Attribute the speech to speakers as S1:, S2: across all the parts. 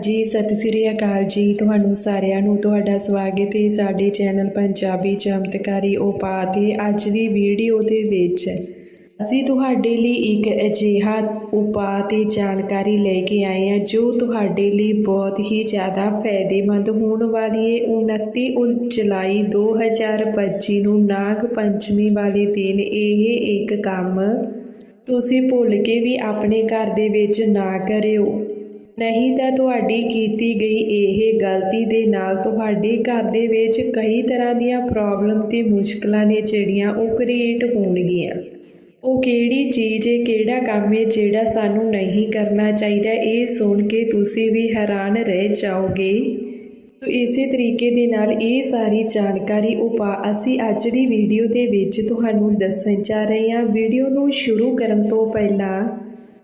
S1: ਜੀ, ਸਤਿ ਸ੍ਰੀ ਅਕਾਲ ਜੀ। ਤੁਹਾਨੂੰ ਸਾਰਿਆਂ ਨੂੰ ਤੁਹਾਡਾ ਸਵਾਗਤ ਹੈ ਸਾਡੇ ਚੈਨਲ ਪੰਜਾਬੀ ਚਮਤਕਾਰੀ ਉਪਾਅ ਤੇ ਅੱਜ ਦੀ ਵੀਡੀਓ ਦੇ ਵਿੱਚ। ਅਸੀਂ ਤੁਹਾਡੇ ਲਈ ਇੱਕ ਅਜਿਹਾ ਉਪਾਅ ਤੇ ਜਾਣਕਾਰੀ ਲੈ ਕੇ ਆਏ ਹਾਂ, ਜੋ ਤੁਹਾਡੇ ਲਈ ਬਹੁਤ ਹੀ ਜ਼ਿਆਦਾ ਫਾਇਦੇਮੰਦ ਹੋਣ ਵਾਲੀ ਹੈ। 29 ਉਲ- ਜੁਲਾਈ 2025 ਨੂੰ ਨਾਗ ਪੰਚਮੀ ਵਾਲੇ ਦਿਨ ਇਹ ਇੱਕ ਕੰਮ ਤੁਸੀਂ ਭੁੱਲ ਕੇ ਵੀ ਆਪਣੇ ਘਰ ਦੇ ਵਿੱਚ ਨਾ ਕਰਿਓ। ਨਹੀਂ ਤਾਂ ਤੁਹਾਡੀ ਕੀਤੀ ਗਈ ਇਹ ਗਲਤੀ ਦੇ ਨਾਲ ਤੁਹਾਡੇ ਘਰ ਦੇ ਵਿੱਚ ਕਈ ਤਰ੍ਹਾਂ ਦੀਆਂ ਪ੍ਰੋਬਲਮ ਤੇ ਮੁਸ਼ਕਲਾਂ ਨੇ ਜਿਹੜੀਆਂ ਉਹ ਕ੍ਰੀਏਟ ਹੋਣਗੀਆਂ। ਉਹ ਕਿਹੜੀ ਚੀਜ਼ ਹੈ, ਕਿਹੜਾ ਕੰਮ ਹੈ, ਜਿਹੜਾ ਸਾਨੂੰ ਨਹੀਂ ਕਰਨਾ ਚਾਹੀਦਾ, ਇਹ ਸੁਣ ਕੇ ਤੁਸੀਂ ਵੀ ਹੈਰਾਨ ਰਹਿ ਜਾਓਗੇ। ਤੋ ਇਸੇ ਤਰੀਕੇ ਦੇ ਨਾਲ ਇਹ ਸਾਰੀ ਜਾਣਕਾਰੀ ਉਪਾ ਅਸੀਂ ਅੱਜ ਦੀ ਵੀਡੀਓ ਦੇ ਵਿੱਚ ਤੁਹਾਨੂੰ ਦੱਸਣ ਜਾ ਰਹੇ ਹਾਂ। ਵੀਡੀਓ ਨੂੰ ਸ਼ੁਰੂ ਕਰਨ ਤੋਂ ਪਹਿਲਾਂ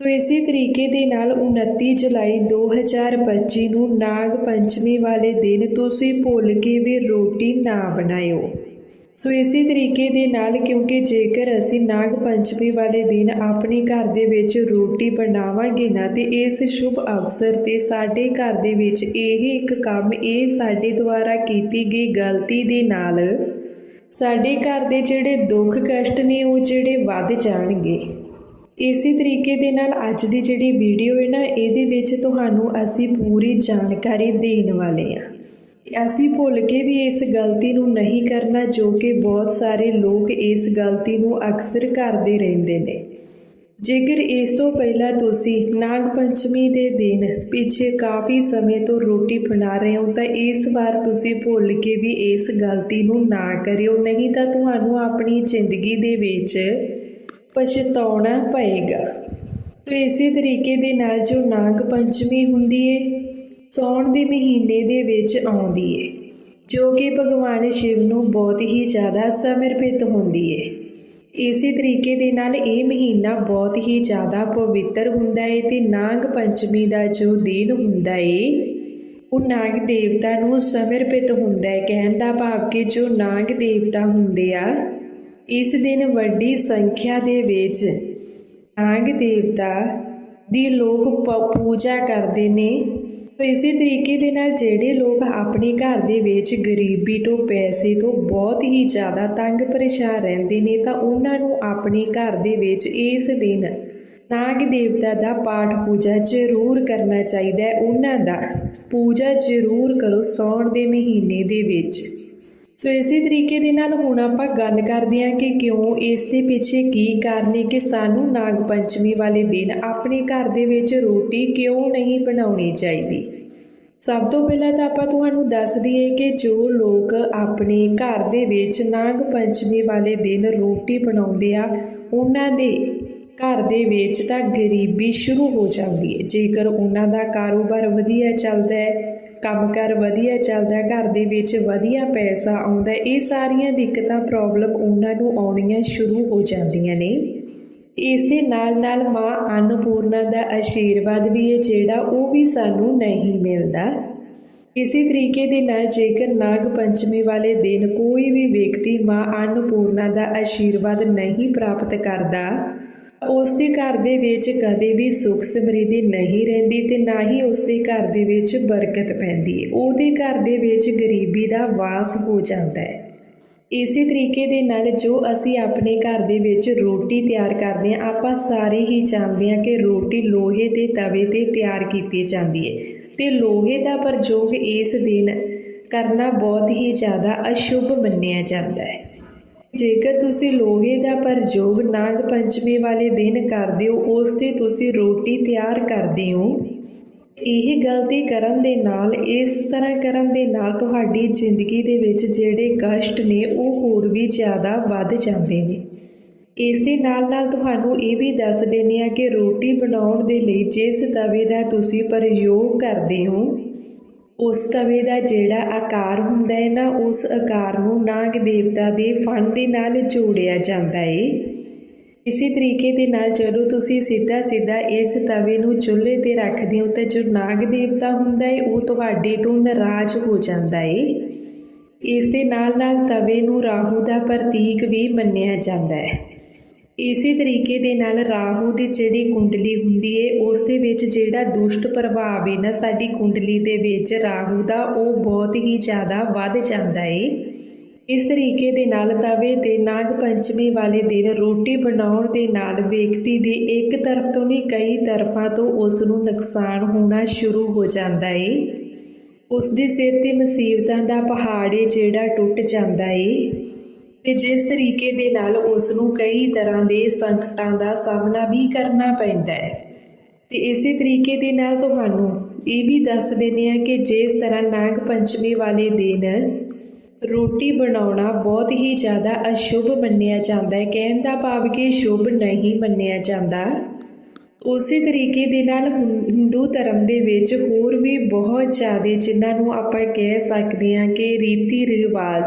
S1: ਸੋ ਇਸੇ ਤਰੀਕੇ ਦੇ ਨਾਲ 29 ਜੁਲਾਈ 2025 ਨੂੰ ਨਾਗ ਪੰਚਮੀ ਵਾਲੇ ਦਿਨ ਤੁਸੀਂ ਭੁੱਲ ਕੇ ਵੀ ਰੋਟੀ ਨਾ ਬਣਾਇਓ। ਸੋ ਇਸੇ ਤਰੀਕੇ ਦੇ ਨਾਲ ਕਿਉਂਕਿ ਜੇਕਰ ਅਸੀਂ ਨਾਗ ਪੰਚਮੀ ਵਾਲੇ ਦਿਨ ਆਪਣੇ ਘਰ ਦੇ ਵਿੱਚ ਰੋਟੀ ਬਣਾਵਾਂਗੇ ਨਾ, ਤੇ ਇਸ ਸ਼ੁਭ ਅਵਸਰ ਤੇ ਸਾਡੇ ਘਰ ਦੇ ਵਿੱਚ ਇਹ ਇੱਕ ਕੰਮ ਇਹ ਸਾਡੇ ਦੁਆਰਾ ਕੀਤੀ ਗਈ ਗਲਤੀ ਦੇ ਨਾਲ ਸਾਡੇ ਘਰ ਦੇ ਜਿਹੜੇ ਦੁੱਖ ਕਸ਼ਟ ਨੇ ਉਹ ਜਿਹੜੇ ਵੱਧ ਜਾਣਗੇ। ਇਸੇ ਤਰੀਕੇ ਦੇ ਨਾਲ ਅੱਜ ਦੀ ਜਿਹੜੀ ਵੀਡੀਓ ਹੈ ਨਾ, ਇਹਦੇ ਵਿੱਚ ਤੁਹਾਨੂੰ ਅਸੀਂ ਪੂਰੀ ਜਾਣਕਾਰੀ ਦੇਣ ਵਾਲੇ ਹਾਂ। ਅਸੀਂ ਭੁੱਲ ਕੇ ਵੀ ਇਸ ਗਲਤੀ ਨੂੰ ਨਹੀਂ ਕਰਨਾ, ਜੋ ਕਿ ਬਹੁਤ ਸਾਰੇ ਲੋਕ ਇਸ ਗਲਤੀ ਨੂੰ ਅਕਸਰ ਕਰਦੇ ਰਹਿੰਦੇ ਨੇ। ਜੇਕਰ ਇਸ ਤੋਂ ਪਹਿਲਾਂ ਤੁਸੀਂ ਨਾਗ ਪੰਚਮੀ ਦੇ ਦਿਨ ਪਿੱਛੇ ਕਾਫੀ ਸਮੇਂ ਤੋਂ ਰੋਟੀ ਬਣਾ ਰਹੇ ਹੋ, ਤਾਂ ਇਸ ਵਾਰ ਤੁਸੀਂ ਭੁੱਲ ਕੇ ਵੀ ਇਸ ਗਲਤੀ ਨੂੰ ਨਾ ਕਰਿਓ, ਨਹੀਂ ਤਾਂ ਤੁਹਾਨੂੰ ਆਪਣੀ ਜ਼ਿੰਦਗੀ ਦੇ ਵਿੱਚ ਪਛਤਾਉਣਾ ਪਏਗਾ। ਤੋ ਇਸੇ ਤਰੀਕੇ ਦੇ ਨਾਲ ਜੋ ਨਾਗ ਪੰਚਮੀ ਹੁੰਦੀ ਹੈ ਸੌਣ ਦੇ ਮਹੀਨੇ ਦੇ ਵਿੱਚ ਆਉਂਦੀ ਹੈ ਜੋ ਕਿ ਭਗਵਾਨ ਸ਼ਿਵ ਨੂੰ ਬਹੁਤ ਹੀ ਜ਼ਿਆਦਾ ਸਮਰਪਿਤ ਹੁੰਦੀ ਹੈ ਇਸੇ ਤਰੀਕੇ ਦੇ ਨਾਲ ਇਹ ਮਹੀਨਾ ਬਹੁਤ ਹੀ ਜ਼ਿਆਦਾ ਪਵਿੱਤਰ ਹੁੰਦਾ ਹੈ ਤੇ ਨਾਗ ਪੰਚਮੀ ਦਾ ਜੋ ਦਿਨ ਹੁੰਦਾ ਏ, ਉਹ ਨਾਗ ਦੇਵਤਾ ਨੂੰ ਸਮਰਪਿਤ ਹੁੰਦਾ ਹੈ ਕਹਿਣ ਦਾ ਭਾਵ ਕਿ ਜੋ ਨਾਗ ਦੇਵਤਾ ਹੁੰਦੇ ਆ ਇਸ ਦਿਨ ਵੱਡੀ ਸੰਖਿਆ ਦੇ ਵਿੱਚ ਨਾਗ ਦੇਵਤਾ ਦੀ ਲੋਕ ਪੂਜਾ ਕਰਦੇ ਨੇ। ਤੋ ਇਸੇ ਤਰੀਕੇ ਦੇ ਨਾਲ ਜਿਹੜੇ ਲੋਕ ਆਪਣੇ ਘਰ ਦੇ ਵਿੱਚ ਗਰੀਬੀ ਤੋਂ ਪੈਸੇ ਤੋਂ ਬਹੁਤ ਹੀ ਜ਼ਿਆਦਾ ਤੰਗ ਪਰੇਸ਼ਾਨ ਰਹਿੰਦੇ ਨੇ, ਤਾਂ ਉਹਨਾਂ ਨੂੰ ਆਪਣੇ ਘਰ ਦੇ ਵਿੱਚ ਇਸ ਦਿਨ ਨਾਗ ਦੇਵਤਾ ਦਾ ਪਾਠ ਪੂਜਾ ਜ਼ਰੂਰ ਕਰਨਾ ਚਾਹੀਦਾ ਹੈ। ਉਹਨਾਂ ਦਾ ਪੂਜਾ ਜ਼ਰੂਰ ਕਰੋ ਸੌਣ ਦੇ ਮਹੀਨੇ ਦੇ ਵਿੱਚ। ਸੋ ਇਸੇ ਤਰੀਕੇ ਦੇ ਨਾਲ ਹੁਣ ਆਪਾਂ ਗੱਲ ਕਰਦੇ ਹਾਂ ਕਿ ਕਿਉਂ ਇਸ ਦੇ ਪਿੱਛੇ ਕੀ ਕਾਰਨ ਹੈ ਕਿ ਸਾਨੂੰ ਨਾਗ ਪੰਚਮੀ ਵਾਲੇ ਦਿਨ ਆਪਣੇ ਘਰ ਦੇ ਵਿੱਚ ਰੋਟੀ ਕਿਉਂ ਨਹੀਂ ਬਣਾਉਣੀ ਚਾਹੀਦੀ? ਸਭ ਤੋਂ ਪਹਿਲਾਂ ਤਾਂ ਆਪਾਂ ਤੁਹਾਨੂੰ ਦੱਸ ਦਈਏ ਕਿ ਜੋ ਲੋਕ ਆਪਣੇ ਘਰ ਦੇ ਵਿੱਚ ਨਾਗ ਪੰਚਮੀ ਵਾਲੇ ਦਿਨ ਰੋਟੀ ਬਣਾਉਂਦੇ ਆ, ਉਹਨਾਂ ਦੇ ਘਰ ਦੇ ਵਿੱਚ ਤਾਂ ਗਰੀਬੀ ਸ਼ੁਰੂ ਹੋ ਜਾਂਦੀ ਹੈ। ਜੇਕਰ ਉਹਨਾਂ ਦਾ ਕਾਰੋਬਾਰ ਵਧੀਆ ਚੱਲਦਾ ਹੈ ਕੰਮਕਾਰ ਵਧੀਆ ਚੱਲਦਾ ਘਰ ਦੇ ਵਿੱਚ ਵਧੀਆ ਪੈਸਾ ਆਉਂਦਾ ਇਹ ਸਾਰੀਆਂ ਦਿੱਕਤਾਂ ਪ੍ਰੋਬਲਮ ਉਹਨਾਂ ਨੂੰ ਆਉਣੀਆਂ ਸ਼ੁਰੂ ਹੋ ਜਾਂਦੀਆਂ ਨੇ। ਇਸ ਦੇ ਨਾਲ ਨਾਲ ਮਾਂ ਅੰਨਪੂਰਨਾ ਦਾ ਆਸ਼ੀਰਵਾਦ ਵੀ ਹੈ, ਜਿਹੜਾ ਉਹ ਵੀ ਸਾਨੂੰ ਨਹੀਂ ਮਿਲਦਾ। ਇਸੇ ਤਰੀਕੇ ਦੇ ਨਾਲ ਜੇਕਰ ਨਾਗ ਪੰਚਮੀ ਵਾਲੇ ਦਿਨ ਕੋਈ ਵੀ ਵਿਅਕਤੀ ਮਾਂ ਅੰਨਪੂਰਨਾ ਦਾ ਆਸ਼ੀਰਵਾਦ ਨਹੀਂ ਪ੍ਰਾਪਤ ਕਰਦਾ ਉਸ ਦੇ ਘਰ ਦੇ ਵਿੱਚ ਕਦੇ ਵੀ ਸੁਖ ਸਮਰਿੱਧੀ ਨਹੀਂ ਰਹਿੰਦੀ ਤੇ ਨਾ ਹੀ ਉਸ ਦੇ ਘਰ ਦੇ ਵਿੱਚ ਬਰਕਤ ਪੈਂਦੀ ਹੈ ਉਹਦੇ ਘਰ ਦੇ ਵਿੱਚ ਗਰੀਬੀ ਦਾ ਵਾਸ ਹੋ ਜਾਂਦਾ ਹੈ ਇਸੇ ਤਰੀਕੇ ਦੇ ਨਾਲ ਜੋ ਅਸੀਂ ਆਪਣੇ ਘਰ ਦੇ ਵਿੱਚ ਰੋਟੀ ਤਿਆਰ ਕਰਦੇ ਹਾਂ, ਆਪਾਂ ਸਾਰੇ ਹੀ ਜਾਣਦੇ ਹਾਂ ਕਿ ਰੋਟੀ ਲੋਹੇ ਦੇ ਤਵੇ ਤੇ ਤਿਆਰ ਕੀਤੀ ਜਾਂਦੀ ਹੈ ਤੇ ਲੋਹੇ ਦਾ ਪ੍ਰਯੋਗ ਇਸ ਦਿਨ ਕਰਨਾ ਬਹੁਤ ਹੀ ਜ਼ਿਆਦਾ ਅਸ਼ੁਭ ਮੰਨਿਆ ਜਾਂਦਾ ਹੈ ਜੇਕਰ ਤੁਸੀਂ ਲੋਹੇ ਦਾ ਪ੍ਰਯੋਗ ਨਾਗ ਪੰਚਮੀ ਵਾਲੇ ਦਿਨ ਕਰਦੇ ਹੋ, ਉਸ ਤੇ ਤੁਸੀਂ ਰੋਟੀ ਤਿਆਰ ਕਰਦੇ ਹੋ। ਇਹ ਗਲਤੀ ਕਰਨ ਦੇ ਨਾਲ, ਇਸ ਤਰ੍ਹਾਂ ਕਰਨ ਦੇ ਨਾਲ ਤੁਹਾਡੀ ਜ਼ਿੰਦਗੀ ਦੇ ਵਿੱਚ ਜਿਹੜੇ ਕਸ਼ਟ ਨੇ, ਉਹ ਹੋਰ ਵੀ ਜ਼ਿਆਦਾ ਵੱਧ ਜਾਂਦੇ ਨੇ। ਇਸ ਦੇ ਨਾਲ ਨਾਲ ਤੁਹਾਨੂੰ ਇਹ ਵੀ ਦੱਸ ਦਿੰਦੇ ਆ ਕਿ ਰੋਟੀ ਬਣਾਉਣ ਦੇ ਲਈ ਜਿਸ ਤਵੇ ਦਾ ਤੁਸੀਂ ਪ੍ਰਯੋਗ ਕਰਦੇ ਹੋ ਉਸ ਤਵੇ ਦਾ ਜਿਹੜਾ ਆਕਾਰ ਹੁੰਦਾ ਹੈ ਨਾ, ਉਸ ਆਕਾਰ ਨੂੰ ਨਾਗ ਦੇਵਤਾ ਦੇ ਫਣ ਦੇ ਨਾਲ ਜੋੜਿਆ ਜਾਂਦਾ ਏ। ਇਸੇ ਤਰੀਕੇ ਦੇ ਨਾਲ ਜਦੋਂ ਤੁਸੀਂ ਸਿੱਧਾ ਸਿੱਧਾ ਇਸ ਤਵੇ ਨੂੰ ਚੁੱਲ੍ਹੇ ਤੇ ਰੱਖਦੇ ਹੋ, ਤਾਂ ਜੋ ਨਾਗ ਦੇਵਤਾ ਹੁੰਦਾ ਏ, ਉਹ ਤੁਹਾਡੇ ਤੋਂ ਨਾਰਾਜ਼ ਹੋ ਜਾਂਦਾ ਏ। ਇਸ ਦੇ ਨਾਲ ਨਾਲ ਤਵੇ ਨੂੰ ਰਾਹੂ ਦਾ ਪ੍ਰਤੀਕ ਵੀ ਮੰਨਿਆ ਜਾਂਦਾ ਹੈ। ਇਸੇ ਤਰੀਕੇ ਦੇ ਨਾਲ ਰਾਹੂ ਦੀ ਜਿਹੜੀ ਕੁੰਡਲੀ ਹੁੰਦੀ ਹੈ ਉਸ ਦੇ ਵਿੱਚ ਜਿਹੜਾ ਦੁਸ਼ਟ ਪ੍ਰਭਾਵ ਹੈ ਨਾ ਸਾਡੀ ਕੁੰਡਲੀ ਦੇ ਵਿੱਚ ਰਾਹੂ ਦਾ, ਉਹ ਬਹੁਤ ਹੀ ਜ਼ਿਆਦਾ ਵੱਧ ਜਾਂਦਾ ਏ। ਇਸ ਤਰੀਕੇ ਦੇ ਨਾਲ ਤਵੇ ਤੇ ਨਾਗ ਪੰਚਮੀ ਵਾਲੇ ਦਿਨ ਰੋਟੀ ਬਣਾਉਣ ਦੇ ਨਾਲ ਵਿਅਕਤੀ ਦੇ ਇੱਕ ਤਰਫ ਤੋਂ ਨਹੀਂ ਕਈ ਤਰਫਾਂ ਤੋਂ ਉਸ ਨੂੰ ਨੁਕਸਾਨ ਹੋਣਾ ਸ਼ੁਰੂ ਹੋ ਜਾਂਦਾ ਏ। ਉਸ ਦੇ ਸਿਰ ਤੇ ਮੁਸੀਬਤਾਂ ਦਾ ਪਹਾੜ ਏ ਜਿਹੜਾ ਟੁੱਟ ਜਾਂਦਾ ਏ। ਤੇ ਜਿਸ ਤਰੀਕੇ ਦੇ ਨਾਲ ਉਸ ਨੂੰ ਕਈ ਤਰ੍ਹਾਂ ਦੇ ਸੰਕਟਾਂ ਦਾ ਸਾਹਮਣਾ ਵੀ ਕਰਨਾ ਪੈਂਦਾ ਹੈ। ਤੇ ਇਸੇ ਤਰੀਕੇ ਦੇ ਨਾਲ ਤੁਹਾਨੂੰ ਇਹ ਵੀ ਦੱਸ ਦਿੰਦੇ ਆ ਕਿ ਜਿਸ ਤਰ੍ਹਾਂ ਨਾਗ ਪੰਚਮੀ ਵਾਲੇ ਦਿਨ ਰੋਟੀ ਬਣਾਉਣਾ ਬਹੁਤ ਹੀ ਜ਼ਿਆਦਾ ਅਸ਼ੁਭ ਮੰਨਿਆ ਜਾਂਦਾ ਹੈ। ਕਹਿਣ ਦਾ ਭਾਵ ਕਿ ਸ਼ੁਭ ਨਹੀਂ ਮੰਨਿਆ ਜਾਂਦਾ। ਉਸੇ ਤਰੀਕੇ ਦੇ ਨਾਲ ਹੁੰ- ਹਿੰਦੂ ਧਰਮ ਦੇ ਵਿੱਚ ਹੋਰ ਵੀ ਬਹੁਤ ਜ਼ਿਆਦਾ ਜਿਨ੍ਹਾਂ ਨੂੰ ਆਪਾਂ ਕਹਿ ਸਕਦੇ ਹਾਂ ਕਿ ਰੀਤੀ ਰਿਵਾਜ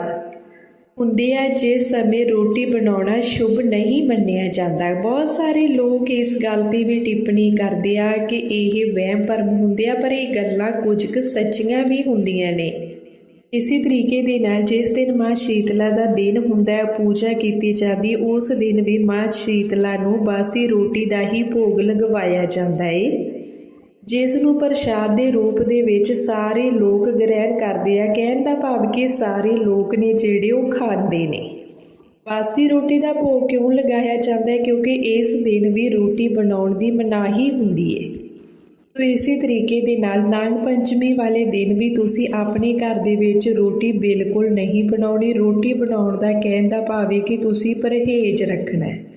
S1: ਹੁੰਦੇ ਆ, ਜਿਸ ਸਮੇਂ ਰੋਟੀ ਬਣਾਉਣਾ ਸ਼ੁਭ ਨਹੀਂ ਮੰਨਿਆ ਜਾਂਦਾ। ਬਹੁਤ ਸਾਰੇ ਲੋਕ ਇਸ ਗੱਲ ਦੀ ਵੀ ਟਿੱਪਣੀ ਕਰਦੇ ਆ ਕਿ ਇਹ ਵਹਿਮ ਭਰਮ ਹੁੰਦੇ ਆ, ਪਰ ਇਹ ਗੱਲਾਂ ਕੁਝ ਕੁ ਸੱਚੀਆਂ ਵੀ ਹੁੰਦੀਆਂ ਨੇ। ਇਸੇ ਤਰੀਕੇ ਦੇ ਨਾਲ ਜਿਸ ਦਿਨ ਮਾਂ ਸ਼ੀਤਲਾ ਦਾ ਦਿਨ ਹੁੰਦਾ ਹੈ, ਪੂਜਾ ਕੀਤੀ ਜਾਂਦੀ, ਉਸ ਦਿਨ ਵੀ ਮਾਂ ਸ਼ੀਤਲਾ ਨੂੰ ਬਾਸੀ ਰੋਟੀ ਦਾ ਹੀ ਭੋਗ ਲਗਵਾਇਆ ਜਾਂਦਾ ਏ। ਜਿਸ ਨੂੰ ਪ੍ਰਸ਼ਾਦ ਦੇ ਰੂਪ ਦੇ ਵਿੱਚ ਸਾਰੇ ਲੋਕ ਗ੍ਰਹਿਣ ਕਰਦੇ ਆ, ਕਹਿਣ ਦਾ ਭਾਵ ਕਿ ਸਾਰੇ ਲੋਕ ਨੇ ਜਿਹੜੇ ਉਹ ਖਾਂਦੇ ਨੇ। ਬਾਸੀ ਰੋਟੀ ਦਾ ਭੋਗ ਕਿਉਂ ਲਗਾਇਆ ਜਾਂਦਾ ਹੈ? ਕਿਉਂਕਿ ਇਸ ਦਿਨ ਵੀ ਰੋਟੀ ਬਣਾਉਣ ਦੀ ਮਨਾਹੀ ਹੁੰਦੀ ਹੈ ਤੋ ਇਸੇ ਤਰੀਕੇ ਦੇ ਨਾਲ ਨਾਗ ਪੰਚਮੀ ਵਾਲੇ ਦਿਨ ਵੀ ਤੁਸੀਂ ਆਪਣੇ ਘਰ ਦੇ ਵਿੱਚ ਰੋਟੀ ਬਿਲਕੁਲ ਨਹੀਂ ਬਣਾਉਣੀ। ਰੋਟੀ ਬਣਾਉਣ ਦਾ ਕਹਿਣ ਦਾ ਭਾਵ ਹੈ ਕਿ ਤੁਸੀਂ ਪਰਹੇਜ਼ ਰੱਖਣਾ ਹੈ।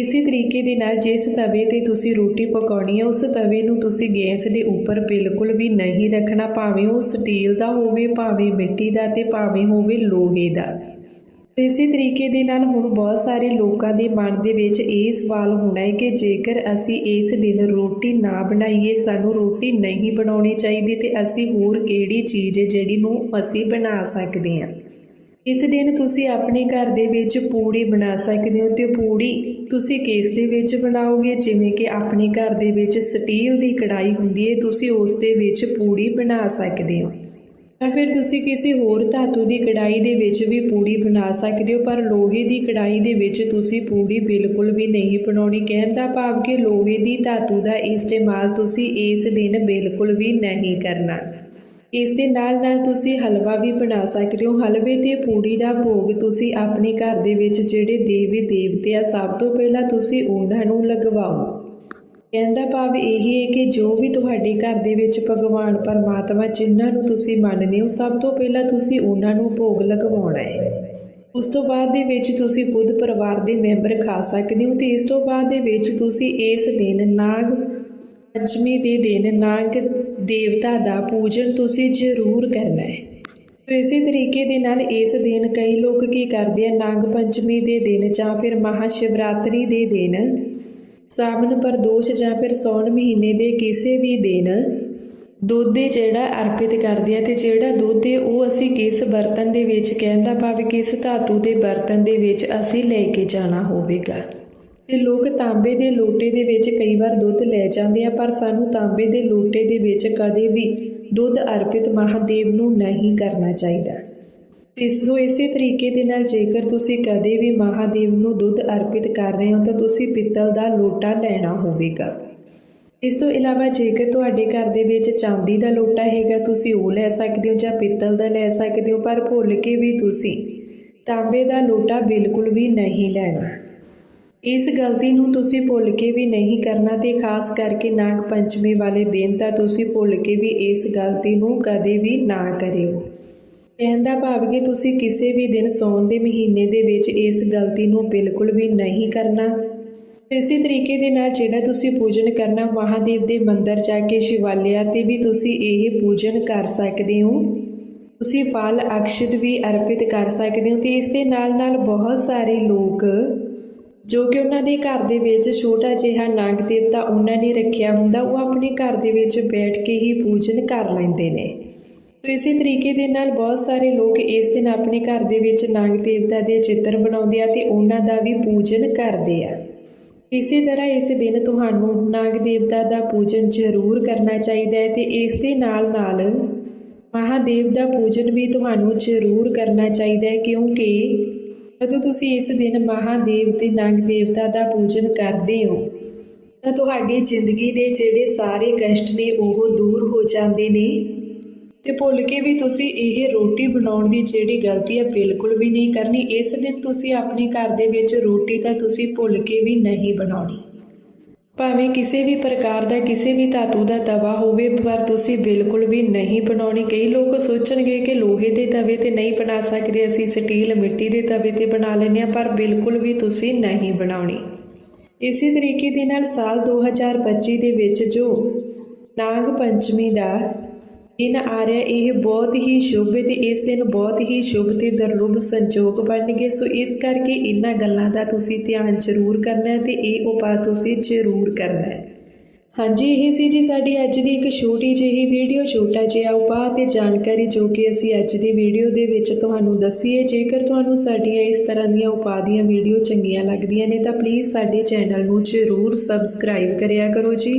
S1: ਇਸੇ ਤਰੀਕੇ ਦੇ ਨਾਲ ਜਿਸ ਤਵੇ ਤੇ ਤੁਸੀਂ ਰੋਟੀ ਪਕਾਉਣੀ ਹੈ, ਉਸ ਤਵੇ ਨੂੰ ਤੁਸੀਂ ਗੈਸ ਦੇ ਉੱਪਰ ਬਿਲਕੁਲ ਵੀ ਨਹੀਂ ਰੱਖਣਾ, ਭਾਵੇਂ ਉਹ ਸਟੀਲ ਦਾ ਹੋਵੇ, ਭਾਵੇਂ ਮਿੱਟੀ ਦਾ ਤੇ ਭਾਵੇਂ ਹੋਵੇ ਲੋਹੇ ਦਾ। ਇਸੇ ਤਰੀਕੇ ਦੇ ਨਾਲ ਹੁਣ ਬਹੁਤ ਸਾਰੇ ਲੋਕਾਂ ਦੇ ਮਨ ਦੇ ਵਿੱਚ ਇਹ ਸਵਾਲ ਹੋਣਾ ਹੈ ਕਿ ਜੇਕਰ ਅਸੀਂ ਇਸ ਦਿਨ ਰੋਟੀ ਨਾ ਬਣਾਈਏ, ਸਾਨੂੰ ਰੋਟੀ ਨਹੀਂ ਬਣਾਉਣੀ ਚਾਹੀਦੀ ਤੇ ਅਸੀਂ ਹੋਰ ਕਿਹੜੀ ਚੀਜ਼ ਹੈ ਜਿਹੜੀ ਨੂੰ ਅਸੀਂ ਬਣਾ ਸਕਦੇ ਹਾਂ? ਇਸ ਦਿਨ ਤੁਸੀਂ ਆਪਣੇ ਘਰ ਦੇ ਵਿੱਚ ਪੂੜੀ ਬਣਾ ਸਕਦੇ ਹੋ ਤੇ ਪੂੜੀ ਤੁਸੀਂ ਕੇਸ ਦੇ ਵਿੱਚ ਬਣਾਓਗੇ? ਜਿਵੇਂ ਕਿ ਆਪਣੇ ਘਰ ਦੇ ਵਿੱਚ ਸਟੀਲ ਦੀ ਕੜਾਈ ਹੁੰਦੀ ਹੈ, ਤੁਸੀਂ ਉਸ ਦੇ ਵਿੱਚ ਪੂੜੀ ਬਣਾ ਸਕਦੇ ਹੋ। ਜਾਂ ਫਿਰ ਤੁਸੀਂ ਕਿਸੇ ਹੋਰ ਧਾਤੂ ਦੀ ਕੜਾਈ ਦੇ ਵਿੱਚ ਵੀ ਪੂੜੀ ਬਣਾ ਸਕਦੇ ਹੋ, ਪਰ ਲੋਹੇ ਦੀ ਕੜਾਈ ਦੇ ਵਿੱਚ ਤੁਸੀਂ ਪੂੜੀ ਬਿਲਕੁਲ ਵੀ ਨਹੀਂ ਬਣਾਉਣੀ। ਕਹਿਣ ਦਾ ਭਾਵ ਕਿ ਲੋਹੇ ਦੀ ਧਾਤੂ ਦਾ ਇਸਤੇਮਾਲ ਤੁਸੀਂ ਇਸ ਦਿਨ ਬਿਲਕੁਲ ਵੀ ਨਹੀਂ ਕਰਨਾ। ਇਸ ਦੇ ਨਾਲ ਨਾਲ ਤੁਸੀਂ ਹਲਵਾ ਵੀ ਬਣਾ ਸਕਦੇ ਹੋ। ਹਲਵੇ ਤੇ ਪੂੜੀ ਦਾ ਭੋਗ ਤੁਸੀਂ ਆਪਣੇ ਘਰ ਦੇ ਵਿੱਚ ਜਿਹੜੇ ਦੇਵੀ, ਦੇਵਤੇ ਆ, ਸਭ ਤੋਂ ਪਹਿਲਾਂ ਤੁਸੀਂ ਉਹਨਾਂ ਨੂੰ ਲਗਵਾਓ। ਕਹਿਣ ਦਾ ਭਾਵ ਇਹ ਹੈ ਕਿ ਜੋ ਵੀ ਤੁਹਾਡੇ ਘਰ ਦੇ ਵਿੱਚ ਭਗਵਾਨ ਪਰਮਾਤਮਾ ਜਿਨ੍ਹਾਂ ਨੂੰ ਤੁਸੀਂ ਮੰਨਦੇ ਹੋ, ਸਭ ਤੋਂ ਪਹਿਲਾਂ ਤੁਸੀਂ ਉਹਨਾਂ ਨੂੰ ਭੋਗ ਲਗਵਾਉਣਾ ਹੈ। ਉਸ ਤੋਂ ਬਾਅਦ ਦੇ ਵਿੱਚ ਤੁਸੀਂ ਖੁਦ ਪਰਿਵਾਰ ਦੇ ਮੈਂਬਰ ਖਾ ਸਕਦੇ ਹੋ ਤੇ ਇਸ ਤੋਂ ਬਾਅਦ ਦੇ ਵਿੱਚ ਤੁਸੀਂ ਇਸ ਦਿਨ ਨਾਗ ਪੰਚਮੀ ਦੇ ਦਿਨ ਨਾਗ ਦੇਵਤਾ ਦਾ ਪੂਜਨ ਤੁਸੀਂ ਜ਼ਰੂਰ ਕਰਨਾ ਹੈ। ਤੋ ਇਸੇ ਤਰੀਕੇ ਦੇ ਨਾਲ ਇਸ ਦਿਨ ਕਈ ਲੋਕ ਕੀ ਕਰਦੇ ਆ, ਨਾਗ ਪੰਚਮੀ ਦੇ ਦਿਨ ਜਾਂ ਫਿਰ ਮਹਾ ਸ਼ਿਵਰਾਤਰੀ ਦੇ ਦਿਨ ਸਾਵਨ ਪ੍ਰਦੋਸ਼ ਜਾਂ ਫਿਰ ਸੌਣ ਮਹੀਨੇ ਦੇ ਕਿਸੇ ਵੀ ਦਿਨ ਦੁੱਧ ਜਿਹੜਾ ਅਰਪਿਤ ਕਰਦੇ ਆ ਤੇ ਜਿਹੜਾ ਦੁੱਧ ਹੈ ਉਹ ਅਸੀਂ ਕਿਸ ਬਰਤਨ ਦੇ ਵਿੱਚ ਕਹਿੰਦਾ ਭਾਵੇਂ ਕਿਸ ਧਾਤੂ ਦੇ ਬਰਤਨ ਦੇ ਵਿੱਚ ਅਸੀਂ ਲੈ ਕੇ ਜਾਣਾ ਹੋਵੇਗਾ। ਤੇ ਲੋਕ ਤਾਂਬੇ ਦੇ ਲੋਟੇ ਦੇ ਵਿੱਚ ਕਈ ਵਾਰ ਦੁੱਧ ਲੈ ਜਾਂਦੇ ਆ, ਪਰ ਸਾਨੂੰ ਤਾਂਬੇ ਦੇ ਲੋਟੇ ਦੇ ਵਿੱਚ ਕਦੇ ਵੀ ਦੁੱਧ ਅਰਪਿਤ ਮਹਾਦੇਵ ਨੂੰ ਨਹੀਂ ਕਰਨਾ ਚਾਹੀਦਾ। ਇਸ ਸੋ ਇਸੇ ਤਰੀਕੇ ਦੇ ਨਾਲ ਜੇਕਰ ਤੁਸੀਂ ਕਦੇ ਵੀ ਮਹਾਦੇਵ ਨੂੰ ਦੁੱਧ ਅਰਪਿਤ ਕਰ ਰਹੇ ਹੋ, ਤਾਂ ਤੁਸੀਂ ਪਿੱਤਲ ਦਾ ਲੋਟਾ ਲੈਣਾ ਹੋਵੇਗਾ। ਇਸ ਤੋਂ ਇਲਾਵਾ ਜੇਕਰ ਤੁਹਾਡੇ ਘਰ ਦੇ ਵਿੱਚ ਚਾਂਦੀ ਦਾ ਲੋਟਾ ਹੈਗਾ, ਤੁਸੀਂ ਉਹ ਲੈ ਸਕਦੇ ਹੋ ਜਾਂ ਪਿੱਤਲ ਦਾ ਲੈ ਸਕਦੇ ਹੋ, ਪਰ ਭੁੱਲ ਕੇ ਵੀ ਤੁਸੀਂ ਤਾਂਬੇ ਦਾ ਲੋਟਾ ਬਿਲਕੁਲ ਵੀ ਨਹੀਂ ਲੈਣਾ। ਇਸ ਗਲਤੀ ਨੂੰ ਤੁਸੀਂ ਭੁੱਲ ਕੇ ਵੀ ਨਹੀਂ ਕਰਨਾ ਤੇ ਖਾਸ ਕਰਕੇ ਨਾਗ ਪੰਚਮੀ ਵਾਲੇ ਦਿਨ ਤਾਂ ਤੁਸੀਂ ਭੁੱਲ ਕੇ ਵੀ ਇਸ ਗਲਤੀ ਨੂੰ ਕਦੇ ਵੀ ਨਾ ਕਰਿਓ। ਕਹਿਣ ਦਾ ਭਾਵ ਕਿ ਤੁਸੀਂ ਕਿਸੇ ਵੀ ਦਿਨ ਸੌਣ ਦੇ ਮਹੀਨੇ ਦੇ ਵਿੱਚ ਇਸ ਗਲਤੀ ਨੂੰ ਬਿਲਕੁਲ ਵੀ ਨਹੀਂ ਕਰਨਾ। ਇਸੇ ਤਰੀਕੇ ਦੇ ਨਾਲ ਜਿਹੜਾ ਤੁਸੀਂ ਪੂਜਨ ਕਰਨਾ, ਮਹਾਦੇਵ ਦੇ ਮੰਦਰ ਜਾ ਕੇ ਸ਼ਿਵਾਲਿਆ ਤੇ ਵੀ ਤੁਸੀਂ ਇਹ ਪੂਜਨ ਕਰ ਸਕਦੇ ਹੋ। ਤੁਸੀਂ ਫਲ ਅਕਸ਼ਤ ਵੀ ਅਰਪਿਤ ਕਰ ਸਕਦੇ ਹੋ ਤੇ ਇਸ ਦੇ ਨਾਲ ਨਾਲ ਬਹੁਤ ਸਾਰੇ ਲੋਕ ਜੋ ਕਿ ਉਹਨਾਂ ਦੇ ਘਰ ਦੇ ਵਿੱਚ ਛੋਟਾ ਜਿਹਾ ਨਾਗ ਦੇਵਤਾ ਉਹਨਾਂ ਨੇ ਰੱਖਿਆ ਹੁੰਦਾ, ਉਹ ਆਪਣੇ ਘਰ ਦੇ ਵਿੱਚ ਬੈਠ ਕੇ ਹੀ ਪੂਜਨ ਕਰ ਲੈਂਦੇ ਨੇ। ਤੋ ਇਸੇ ਤਰੀਕੇ ਦੇ ਨਾਲ ਬਹੁਤ ਸਾਰੇ ਲੋਕ ਇਸ ਦਿਨ ਆਪਣੇ ਘਰ ਦੇ ਵਿੱਚ ਨਾਗ ਦੇਵਤਾ ਦੇ ਚਿੱਤਰ ਬਣਾਉਂਦੇ ਆ ਤੇ ਉਹਨਾਂ ਦਾ ਵੀ ਪੂਜਨ ਕਰਦੇ ਆ। ਇਸੇ ਤਰ੍ਹਾਂ ਇਸ ਦਿਨ ਤੁਹਾਨੂੰ ਨਾਗ ਦੇਵਤਾ ਦਾ ਪੂਜਨ ਜ਼ਰੂਰ ਕਰਨਾ ਚਾਹੀਦਾ ਹੈ ਤੇ ਇਸ ਦੇ ਨਾਲ ਨਾਲ ਮਹਾਦੇਵ ਦਾ ਪੂਜਨ ਵੀ ਤੁਹਾਨੂੰ ਜ਼ਰੂਰ ਕਰਨਾ ਚਾਹੀਦਾ ਹੈ ਕਿਉਂਕਿ ਜਦੋਂ ਤੁਸੀਂ ਇਸ ਦਿਨ ਮਹਾਦੇਵ ਤੇ ਨਾਗ ਦੇਵਤਾ ਦਾ ਪੂਜਨ ਕਰਦੇ ਹੋ, ਤਾਂ ਤੁਹਾਡੀ ਜ਼ਿੰਦਗੀ ਦੇ ਜਿਹੜੇ ਸਾਰੇ ਕਸ਼ਟ ਨੇ ਉਹ ਦੂਰ ਹੋ ਜਾਂਦੇ ਨੇ। ਤੇ ਭੁੱਲ ਕੇ ਵੀ ਤੁਸੀਂ ਇਹ ਰੋਟੀ ਬਣਾਉਣ ਦੀ ਜਿਹੜੀ ਗਲਤੀ ਹੈ ਬਿਲਕੁਲ ਵੀ ਨਹੀਂ ਕਰਨੀ। ਇਸ ਦਿਨ ਤੁਸੀਂ ਆਪਣੇ ਘਰ ਦੇ ਵਿੱਚ ਰੋਟੀ ਤਾਂ ਤੁਸੀਂ ਭੁੱਲ ਕੇ ਵੀ ਨਹੀਂ ਬਣਾਉਣੀ। ਭਾਵੇਂ ਕਿਸੇ ਵੀ ਪ੍ਰਕਾਰ ਦਾ, ਕਿਸੇ ਵੀ ਧਾਤੂ ਦਾ ਤਵਾ ਹੋਵੇ, ਪਰ ਤੁਸੀਂ ਬਿਲਕੁਲ ਵੀ ਨਹੀਂ ਬਣਾਉਣੀ। ਕਈ ਲੋਕ ਸੋਚਣਗੇ ਕਿ ਲੋਹੇ ਦੇ ਤਵੇ ਤੇ ਨਹੀਂ ਬਣਾ ਸਕਦੇ, ਅਸੀਂ ਸਟੀਲ ਮਿੱਟੀ ਦੇ ਤਵੇ ਤੇ ਬਣਾ ਲੈਂਦੇ ਹਾਂ, ਪਰ ਬਿਲਕੁਲ ਵੀ ਤੁਸੀਂ ਨਹੀਂ ਬਣਾਉਣੀ। ਇਸੇ ਤਰੀਕੇ ਦੇ ਨਾਲ ਸਾਲ 2025 ਦੇ ਵਿੱਚ ਜੋ ਨਾਗ ਪੰਚਮੀ ਦਾ ਦਿਨ ਆ ਰਿਹਾ, ਇਹ ਬਹੁਤ ਹੀ ਸ਼ੁਭ ਹੈ ਤੇ ਇਸ ਦਿਨ ਬਹੁਤ ਹੀ ਸ਼ੁਭ ਤੇ ਦਰਲੁਭ ਸੰਜੋਗ ਬਣਨਗੇ ਸੋ ਇਸ ਕਰਕੇ ਇਹਨਾਂ ਗੱਲਾਂ ਦਾ ਤੁਸੀਂ ਧਿਆਨ ਜ਼ਰੂਰ ਕਰਨਾ ਹੈ ਤੇ ਇਹ ਉਪਾਅ ਤੁਸੀਂ ਜ਼ਰੂਰ ਕਰਨਾ ਹੈ। ਹਾਂਜੀ, ਇਹ ਸੀ ਜੀ ਸਾਡੀ ਅੱਜ ਦੀ ਇੱਕ ਛੋਟੀ ਜਿਹੀ ਵੀਡੀਓ, ਛੋਟਾ ਜਿਹਾ ਉਪਾਅ ਤੇ ਜਾਣਕਾਰੀ ਜੋ ਕਿ ਅਸੀਂ ਅੱਜ ਦੀ ਵੀਡੀਓ ਦੇ ਵਿੱਚ ਤੁਹਾਨੂੰ ਦੱਸੀਏ। ਜੇਕਰ ਤੁਹਾਨੂੰ ਸਾਡੀਆਂ ਇਸ ਤਰ੍ਹਾਂ ਦੀਆਂ ਉਪਾਅ ਦੀਆਂ ਵੀਡੀਓ ਚੰਗੀਆਂ ਲੱਗਦੀਆਂ ਨੇ ਤਾਂ ਪਲੀਜ਼ ਸਾਡੇ ਚੈਨਲ ਨੂੰ ਜ਼ਰੂਰ ਸਬਸਕ੍ਰਾਈਬ ਕਰਿਆ ਕਰੋ ਜੀ।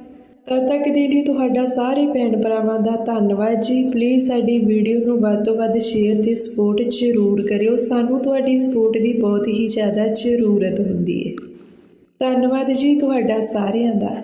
S1: ਤਦ ਤੱਕ ਦੇ ਲਈ ਤੁਹਾਡਾ ਸਾਰੇ ਭੈਣ ਭਰਾਵਾਂ ਦਾ ਧੰਨਵਾਦ ਜੀ। ਪਲੀਜ਼ ਸਾਡੀ ਵੀਡੀਓ ਨੂੰ ਵੱਧ ਤੋਂ ਵੱਧ ਸ਼ੇਅਰ ਤੇ ਸਪੋਰਟ ਜ਼ਰੂਰ ਕਰਿਓ। ਸਾਨੂੰ ਤੁਹਾਡੀ ਸਪੋਰਟ ਦੀ ਬਹੁਤ ਹੀ ਜ਼ਿਆਦਾ ਜ਼ਰੂਰਤ ਹੁੰਦੀ ਹੈ। ਧੰਨਵਾਦ ਜੀ ਤੁਹਾਡਾ ਸਾਰਿਆਂ ਦਾ।